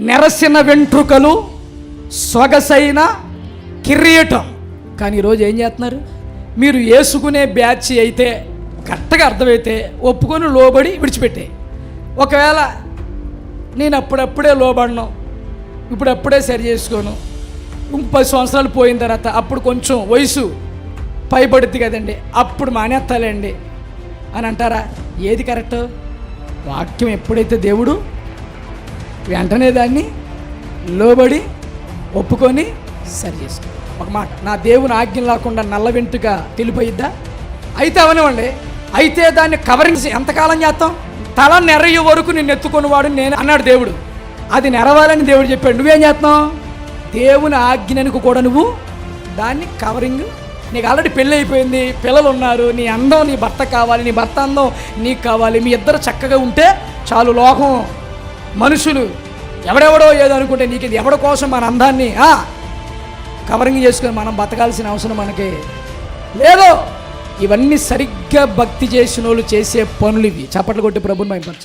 నెరసిన వెంట్రుకలు సొగసైన కిరీటం. కానీ ఈరోజు ఏం చేస్తున్నారు? మీరు వేసుకునే బ్యాచ్ అయితే కరెక్ట్గా అర్థమైతే ఒప్పుకొని లోబడి విడిచిపెట్టే. ఒకవేళ నేను అప్పుడప్పుడే లోబడను ఇప్పుడు అప్పుడే సరి చేసుకోను ఇంక పది సంవత్సరాలు పోయిన తర్వాత అప్పుడు కొంచెం వయసు పైబడుద్ది కదండి అప్పుడు మానేస్తాలండి. అని అంటారా? ఏది కరెక్ట్? వాక్యం ఎప్పుడైతే దేవుడు వెంటనే దాన్ని లోబడి ఒప్పుకొని సరి చేసుకో. ఒక మాట నా దేవుని ఆజ్ఞ లేకుండా నల్ల వెంటుక తెలిపోయిద్దా? అయితే అవనివ్వండి అయితే దాన్ని కవరింగ్ ఎంతకాలం చేస్తాం? తల నెరయ్య వరకు నిన్ను ఎత్తుకునేవాడు నేను అన్నాడు దేవుడు. అది నెరవాలని దేవుడు చెప్పాడు. నువ్వేం చేస్తున్నావు దేవుని ఆజ్ఞనికి కూడా నువ్వు దాన్ని కవరింగ్. నీకు ఆల్రెడీ పెళ్ళి అయిపోయింది పిల్లలు ఉన్నారు నీ అందం నీ భర్త కావాలి నీ భర్త అందం నీకు కావాలి మీ ఇద్దరు చక్కగా ఉంటే చాలు లోకం. మనుషులు ఎవడెవడో ఏదో అనుకుంటే నీకు ఇది ఎవడ కోసం మన అందాన్ని కవరింగ్ చేసుకొని మనం బతకాల్సిన అవసరం మనకి. లేదు ఇవన్నీ సరిగ్గా భక్తి చేసిన వాళ్ళు చేసే పనులు ఇవి. చప్పట్లు కొట్టి ప్రభుని